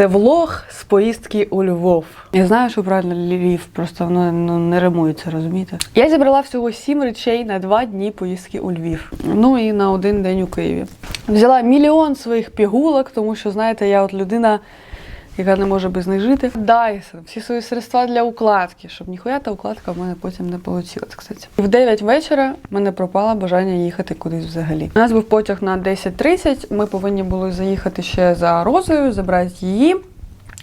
Це влог з поїздки у Львов. Я знаю, що правильно Львів, просто воно ну, не римується, розумієте? Я зібрала всього сім речей на два дні поїздки у Львів. Ну і на один день у Києві. Взяла мільйон своїх пігулок, тому що, знаєте, я от людина. Яка не може без них жити. Dyson, всі свої средства для укладки, щоб ніхуя та укладка в мене потім не вийшла, кстати. В 9 вечора мене пропало бажання їхати кудись взагалі. У нас був потяг на 10.30, ми повинні були заїхати ще за Розою, забрати її.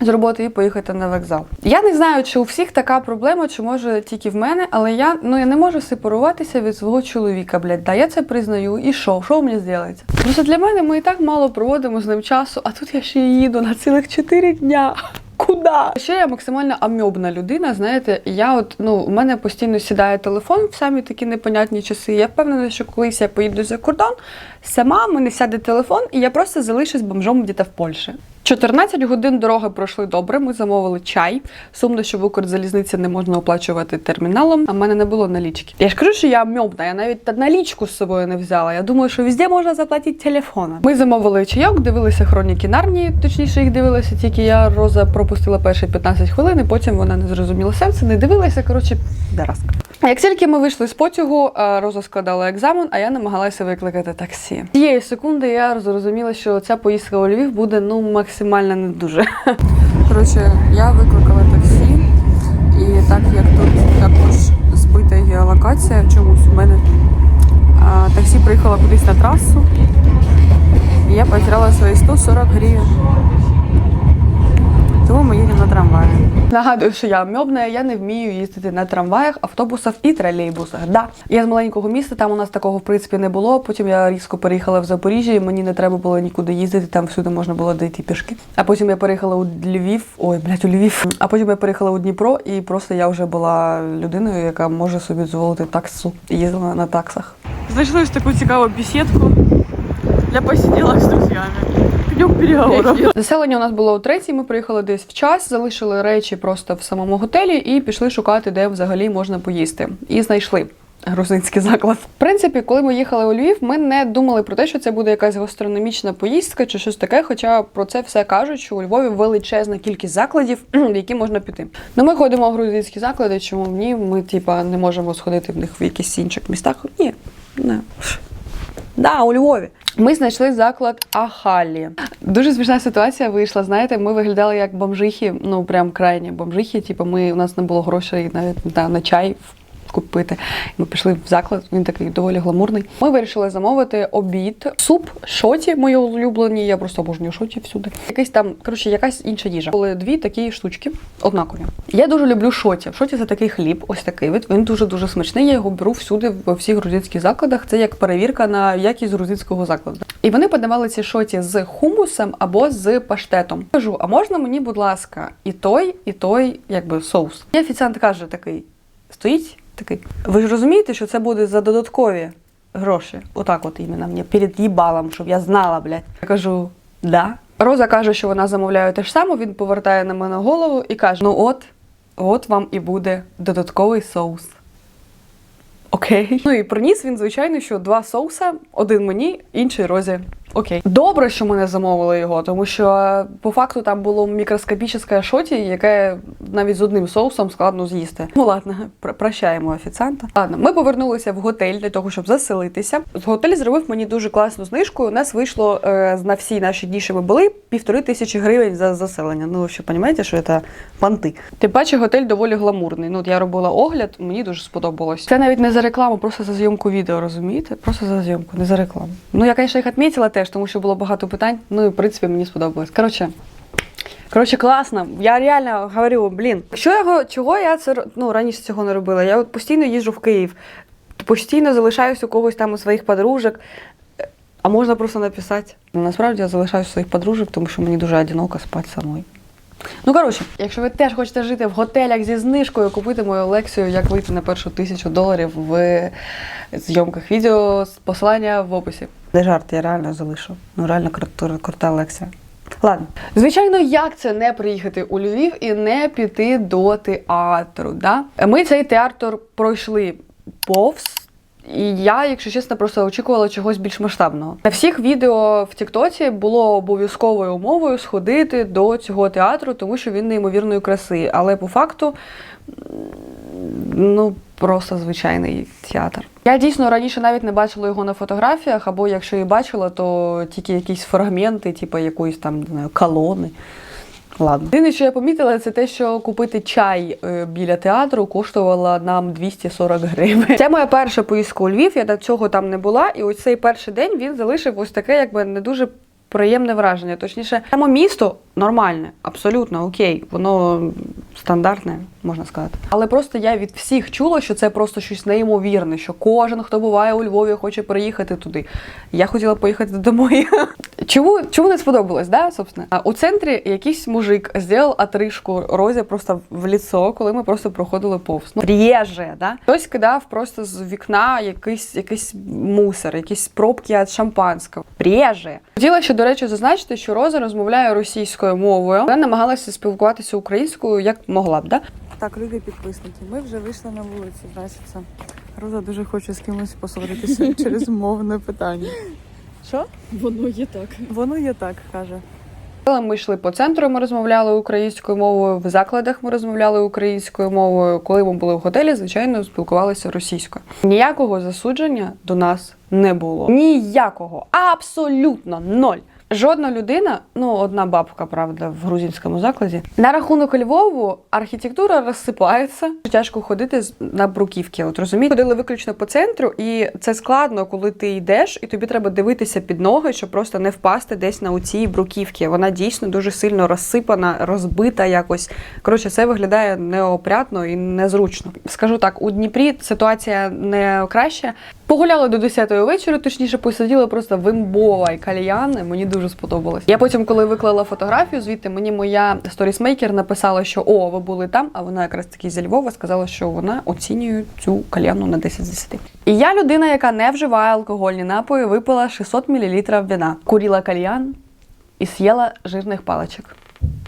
З роботи і поїхати на вокзал. Я не знаю, чи у всіх така проблема, чи може тільки в мене, але я ну я не можу сепаруватися від свого чоловіка, блядь. Да, я це признаю. І що? Що мені зробиться? Просто для мене ми і так мало проводимо з ним часу, а тут я ще їду на цілих 4 дня. Куда? Ще я максимально амьобна людина. Знаєте, я от ну у мене постійно сідає телефон в самі такі непонятні часи. Я впевнена, що колись я поїду за кордон, сама мене сяде телефон, і я просто залишусь бомжом десь в Польщі. 14 годин дороги пройшли добре. Ми замовили чай. Сумно, що в Укрзалізниці не можна оплачувати терміналом, а в мене не було налічки. Я ж кажу, що я амьобна, я навіть налічку з собою не взяла. Я думаю, що везде можна заплатити телефоном. Ми замовили чайок, дивилися хроніки Нарнії, точніше їх дивилися, тільки я Роза пропустила перші 15 хвилин, і потім вона не зрозуміла сенсу, не дивилася. Коротше, дараска. Як тільки ми вийшли з потягу, е, Роза складала екзамен, а я намагалася викликати таксі. Тієї секунди я зрозуміла, що ця поїздка у Львів буде ну максимально не дуже. Коротше, я викликала таксі, і так як тут також збита геолокація чомусь у мене, а, таксі приїхало кудись на трасу, і я потеряла свої 140 гривень. Тому ми їдемо на трамваї. Нагадую, що я мьобна, я не вмію їздити на трамваях, автобусах і тролейбусах. Да. Я з маленького міста, там у нас такого в принципі не було. Потім я різко переїхала в Запоріжжя, і мені не треба було нікуди їздити, там всюди можна було дійти пішки. А потім я переїхала у Львів, ой, блядь, у Львів. А потім я переїхала у Дніпро, і просто я вже була людиною, яка може собі дозволити таксу. І їздила на таксах. Знайшли ось таку цікаву бесідку для посиділок з друзями. Пеньок переговорів. Заселення у нас було у третій. Ми приїхали десь в час, залишили речі просто в самому готелі і пішли шукати, де взагалі можна поїсти. І знайшли. Грузинський заклад. В принципі, коли ми їхали у Львів, ми не думали про те, що це буде якась гастрономічна поїздка чи щось таке. Хоча про це все кажуть, що у Львові величезна кількість закладів, в які можна піти. Ну ми ходимо в грузинські заклади, чому ні? Ми типа не можемо сходити в них в якісь інших містах. Ні, не. Да, у Львові. Ми знайшли заклад Ахалі. Дуже смішна ситуація вийшла. Знаєте, ми виглядали як бомжихи, ну прям крайні бомжихи. Типу, ми у нас не було грошей навіть на, на чай купити. Ми пішли в заклад, він такий доволі гламурний. Ми вирішили замовити обід, суп, шоті, мої улюблені. Я просто обожнюю шоті всюди. Якийсь там, коротше, якась інша їжа. Були дві такі штучки, однакові. Я дуже люблю шоті. Шоті це такий хліб, ось такий вид. Він дуже дуже смачний. Я його беру всюди, во всіх грузинських закладах. Це як перевірка на якість грузинського закладу. І вони подавали ці шоті з хумусом або з паштетом. Кажу, а можна мені, будь ласка, і той, і той, якби соус. І офіціант каже такий: стоїть такий. Ви ж розумієте, що це буде за додаткові гроші? Отак, от іменно мені перед їбалом, щоб я знала, блядь. Я кажу, да. Роза каже, що вона замовляє те ж саме. Він повертає на мене голову і каже: Ну от, от вам і буде додатковий соус. Окей. Ну і приніс він, звичайно, що два соуса, один мені, інший розі. Окей. Добре, що ми не замовили його, тому що е, по факту там було мікроскопічне шоті, яке навіть з одним соусом складно з'їсти. Ну ладно, пр- прощаємо офіціанта. Ладно, ми повернулися в готель для того, щоб заселитися. Готель зробив мені дуже класну знижку. У нас вийшло е, на всі наші дні, що ми були, півтори тисячі гривень за заселення. Ну, що розумієте, що це панти. Тим паче, готель доволі гламурний. Ну, от я робила огляд, мені дуже сподобалось. Це навіть не за рекламу, просто за зйомку відео, розумієте? Просто за зйомку, не за рекламу. Ну, я, звісно, їх відмітила теж, тому що було багато питань. Ну і в принципі мені сподобалось. Коротше. Коротше, класно. Я реально говорю, блін, що я чого я це ну, раніше цього не робила? Я от постійно їжджу в Київ, постійно залишаюсь у когось там у своїх подружок. А можна просто написати. Насправді я залишаюсь у своїх подружок, тому що мені дуже одиноко спати самою. Ну, коротше, якщо ви теж хочете жити в готелях зі знижкою, купити мою лекцію, як вийти на першу тисячу доларів в зйомках відео, з посилання в описі. Не жарт, я реально залишу. Ну, реально крута, крута лекція. Ладно. Звичайно, як це не приїхати у Львів і не піти до театру? Да? Ми цей театр пройшли повз. І я, якщо чесно, просто очікувала чогось більш масштабного. На всіх відео в Тіктоці було обов'язковою умовою сходити до цього театру, тому що він неймовірної краси. Але по факту, ну просто звичайний театр. Я дійсно раніше навіть не бачила його на фотографіях, або якщо і бачила, то тільки якісь фрагменти, типу якоїсь там не знаю, колони. Ладно. Єдине, що я помітила, це те, що купити чай е, біля театру коштувало нам 240 гривень. Це моя перша поїздка у Львів. Я до цього там не була, і ось цей перший день він залишив ось таке, якби не дуже. Приємне враження. Точніше, само місто нормальне, абсолютно окей, воно стандартне, можна сказати. Але просто я від всіх чула, що це просто щось неймовірне, що кожен, хто буває у Львові, хоче приїхати туди. Я хотіла поїхати домой. Чому, чому не сподобалось, да, собственно? А У центрі якийсь мужик зробив отрижку Розі просто в лицо, коли ми просто проходили повз. Ну, приїжджає, да? Хтось кидав просто з вікна якийсь, якийсь мусор, якісь пробки від шампанського. Приїжджає. Хотіла ще, до речі, зазначити, що Роза розмовляє російською мовою. Вона намагалася спілкуватися українською як могла б, да? Так, любі підписники, ми вже вийшли на вулицю. Значить, це Роза дуже хоче з кимось посваритися через мовне питання. Що? Воно є так. Воно є так, каже. Коли ми йшли по центру, ми розмовляли українською мовою, в закладах ми розмовляли українською мовою. Коли ми були в готелі, звичайно, спілкувалися російською. Ніякого засудження до нас не було. Ніякого, абсолютно ноль. Жодна людина, ну одна бабка, правда, в грузинському закладі. На рахунок Львову архітектура розсипається. Тяжко ходити на бруківки. От розумієте, ходили виключно по центру, і це складно, коли ти йдеш, і тобі треба дивитися під ноги, щоб просто не впасти десь на оцій бруківці. Вона дійсно дуже сильно розсипана, розбита якось. Коротше, це виглядає неопрятно і незручно. Скажу так, у Дніпрі ситуація не краща. Погуляли до 10-ї вечора, точніше, посиділи просто в імбова і кальяни. Мені дуже сподобалось. Я потім, коли виклала фотографію, звідти мені моя сторісмейкер написала, що о, ви були там, а вона якраз таки зі Львова сказала, що вона оцінює цю кальяну на 10 з 10. І я людина, яка не вживає алкогольні напої, випила 600 мл вина, куріла кальян і з'їла жирних паличок.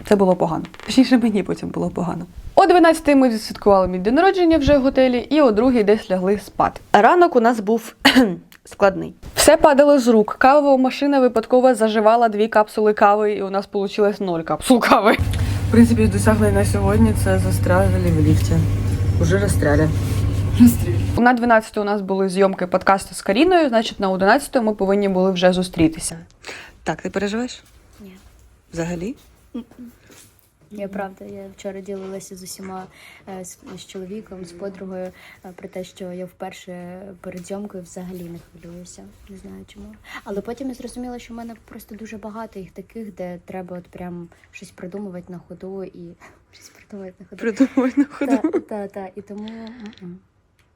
Це було погано. Точніше, мені потім було погано. О 12 ми відсвяткували мій день народження вже в готелі, і о другій десь лягли спати. Ранок у нас був складний. Все падало з рук. Кавова машина випадково заживала дві капсули кави, і у нас вийшло ноль капсул кави. В принципі, досягли на сьогодні це застряли в ліфті. Уже розстряли. На 12 у нас були зйомки подкасту з Каріною, значить на 11 ми повинні були вже зустрітися. Так, ти переживаєш? Ні. Взагалі? Я правда, я вчора ділилася з усіма е, з, з чоловіком, з подругою е, про те, що я вперше перед зйомкою взагалі не хвилююся. Не знаю чому. Але потім я зрозуміла, що в мене просто дуже багато їх таких, де треба от прям щось придумувати на ходу і щось придумувати на ходу. Придумай на ходу. Та, та, та. І тому.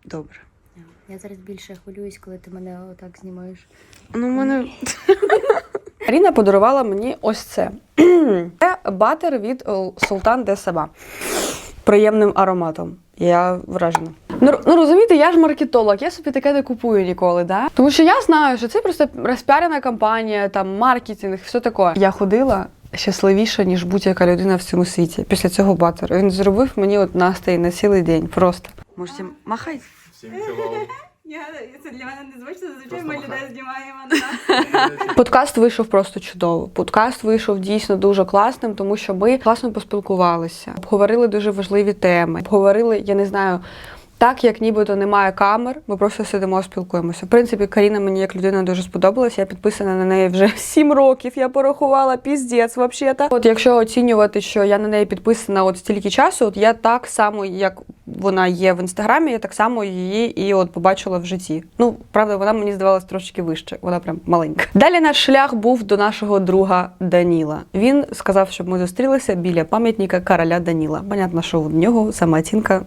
Добре. я зараз більше хвилююсь, коли ти мене отак знімаєш. Ну, мене Каріна подарувала мені ось це. Це батер від е, Султан де Саба. Приємним ароматом. Я вражена. Ну, ну розумієте, я ж маркетолог, я собі таке не купую ніколи, да? Тому що я знаю, що це просто розпіарена кампанія, там маркетинг, все таке. Я ходила щасливіша, ніж будь-яка людина в цьому світі. Після цього батеру. Він зробив мені от настрій на цілий день. Просто. можете махати. Всім кілоу. Я, це для мене незвично, зазвичай ми людей знімаємо на Подкаст вийшов просто чудово. Подкаст вийшов дійсно дуже класним, тому що ми класно поспілкувалися, обговорили дуже важливі теми. Обговорили, я не знаю. Так, як нібито немає камер, ми просто сидимо, спілкуємося. В принципі, Каріна мені як людина дуже сподобалася. Я підписана на неї вже 7 років. Я порахувала піздець, взагалі. От якщо оцінювати, що я на неї підписана от стільки часу, от я так само, як вона є в інстаграмі, я так само її і от побачила в житті. Ну, правда, вона мені здавалась трошки вище, вона прям маленька. Далі наш шлях був до нашого друга Даніла. Він сказав, щоб ми зустрілися біля пам'ятника короля Даніла. Понятно, що в нього самооцінка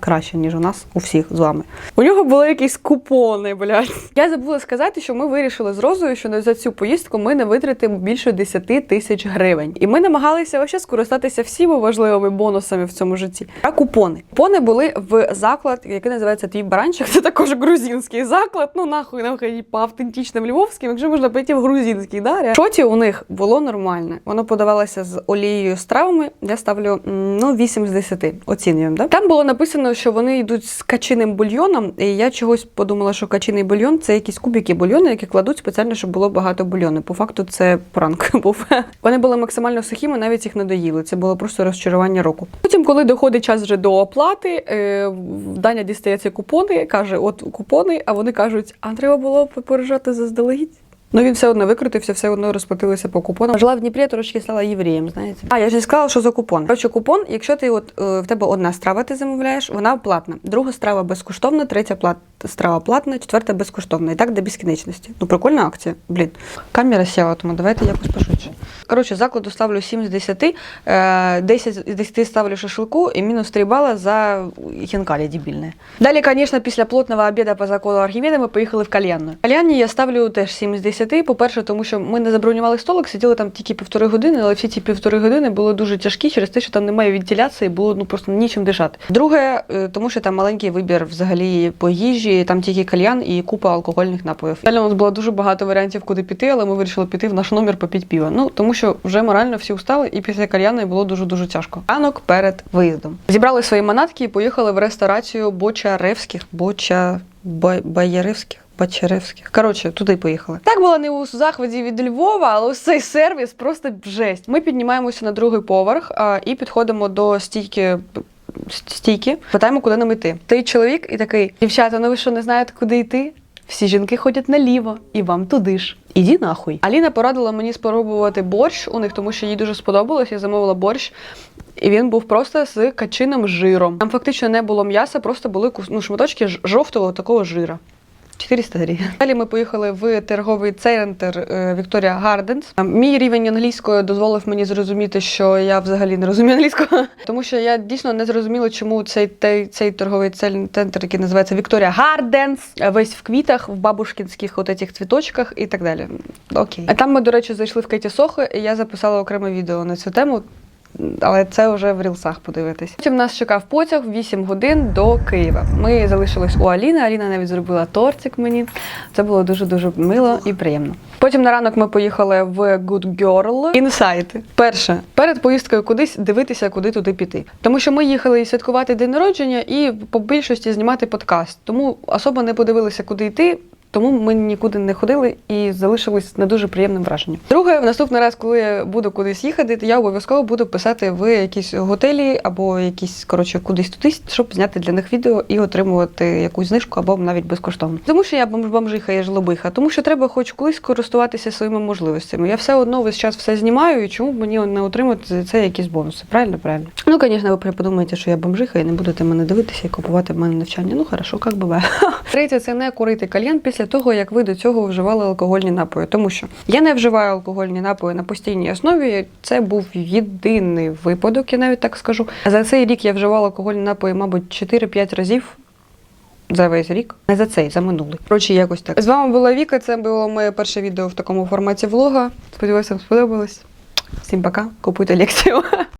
краща, ніж у нас у всіх з вами. У нього були якісь купони, блядь. Я забула сказати, що ми вирішили з Розою, що за цю поїздку ми не витратимо більше 10 тисяч гривень. І ми намагалися вообще скористатися всіма важливими бонусами в цьому житті. А купони. Купони були в заклад, який називається Твій баранчик. Це також грузинський заклад. Ну нахуй нахуй по автентичним львовським, якщо можна пойти в грузинський. Да? Шоті у них було нормальне. Воно подавалося з олією з травами. Я ставлю ну 8 з 10. Оцінюємо. Да? Там було написано, що вони йдуть з качиним бульйоном. І я чогось подумала, що качиний бульйон це якісь кубики бульйону, які кладуть спеціально, щоб було багато бульйону. По факту це пранк був. Вони були максимально сухі, ми навіть їх не доїли. Це було просто розчарування року. Потім, коли доходить час вже до оплати, е, в Даня дістається купони, каже: от купони, а вони кажуть, а треба було попереджати заздалегідь. Ну він все одно викрутився, все одно розплатилися по купонам. Жила в Дніпрі, трошки стала євреєм, знаєте. А я ж не сказала, що за купон. Коротше, купон, якщо ти от е, в тебе одна страва ти замовляєш, вона платна. Друга страва безкоштовна, третя плат... страва платна, четверта безкоштовна. І так до безкінечності. Ну, прикольна акція. Блін. Камера сяла, тому давайте якось пошвидше. Коротше, закладу ставлю 7 з 10, е, 10 з 10 ставлю шашлику і мінус 3 бала за хінкалі дебільне. Далі, звісно, після плотного обіду по закону Архімеда ми поїхали в кальянну. В кальянні я ставлю теж 7 з 10. По-перше, тому що ми не забронювали столик, сиділи там тільки півтори години, але всі ці півтори години були дуже тяжкі через те, що там немає вентиляції, було ну просто нічим дишати. Друге, е, тому що там маленький вибір взагалі по їжі, там тільки кальян і купа алкогольних напоїв. Далі у нас було дуже багато варіантів, куди піти, але ми вирішили піти в наш номер попити піва. Ну тому що вже морально всі устали, і після кальяна було дуже дуже тяжко. Ранок перед виїздом. Зібрали свої манатки і поїхали в ресторацію Бочаревських. Боча Ба- Баяревських. Бачаревських. Коротше, туди поїхали. Так було не у захваті від Львова, але ось цей сервіс просто жесть. Ми піднімаємося на другий поверх а, і підходимо до стійки. Стійки, питаємо, куди нам йти. Той чоловік і такий: дівчата, ну ви що не знаєте, куди йти? Всі жінки ходять наліво, і вам туди ж. Іди нахуй. Аліна порадила мені спробувати борщ у них, тому що їй дуже сподобалось. Я замовила борщ. І він був просто з качиним жиром. Там фактично не було м'яса, просто були ну, шматочки жовтого такого жира. 400 гривень. Далі ми поїхали в торговий центр е, Вікторія Гарденс. Мій рівень англійської дозволив мені зрозуміти, що я взагалі не розумію англійського, тому що я дійсно не зрозуміла, чому цей, цей, цей торговий центр, який називається Вікторія Гарденс, весь в квітах, в бабушкінських от этих цвіточках і так далі. Окей. А там ми, до речі, зайшли в Кеті Сохо, і я записала окреме відео на цю тему. Але це вже в рілсах подивитись. Потім нас чекав потяг 8 годин до Києва. Ми залишились у Аліни. Аліна навіть зробила тортик мені. Це було дуже дуже мило і приємно. Потім на ранок ми поїхали в Good Girl. Інсайти. Перше, перед поїздкою кудись дивитися, куди туди піти. Тому що ми їхали святкувати день народження і по більшості знімати подкаст. Тому особо не подивилися, куди йти. Тому ми нікуди не ходили і залишились не дуже приємним враженням. Друге, в наступний раз, коли я буду кудись їхати, то я обов'язково буду писати в якісь готелі або якісь коротше кудись тудись, щоб зняти для них відео і отримувати якусь знижку або навіть безкоштовно. Тому що я бомж бомжиха і жлобиха, тому що треба хоч колись користуватися своїми можливостями. Я все одно весь час все знімаю, і чому б мені не отримати це якісь бонуси? Правильно, правильно. Ну, звісно, ви подумаєте, що я бомжиха і не будете мене дивитися і купувати в мене навчання. Ну хорошо, як буває. Третє, це не курити кальян після того, як ви до цього вживали алкогольні напої. Тому що я не вживаю алкогольні напої на постійній основі. Це був єдиний випадок, я навіть так скажу. За цей рік я вживала алкогольні напої, мабуть, 4-5 разів. За весь рік, не за цей, за минулий. Коротше, якось так. З вами була Віка. Це було моє перше відео в такому форматі влога. Сподіваюся, вам сподобалось. Всім пока. Купуйте лекцію.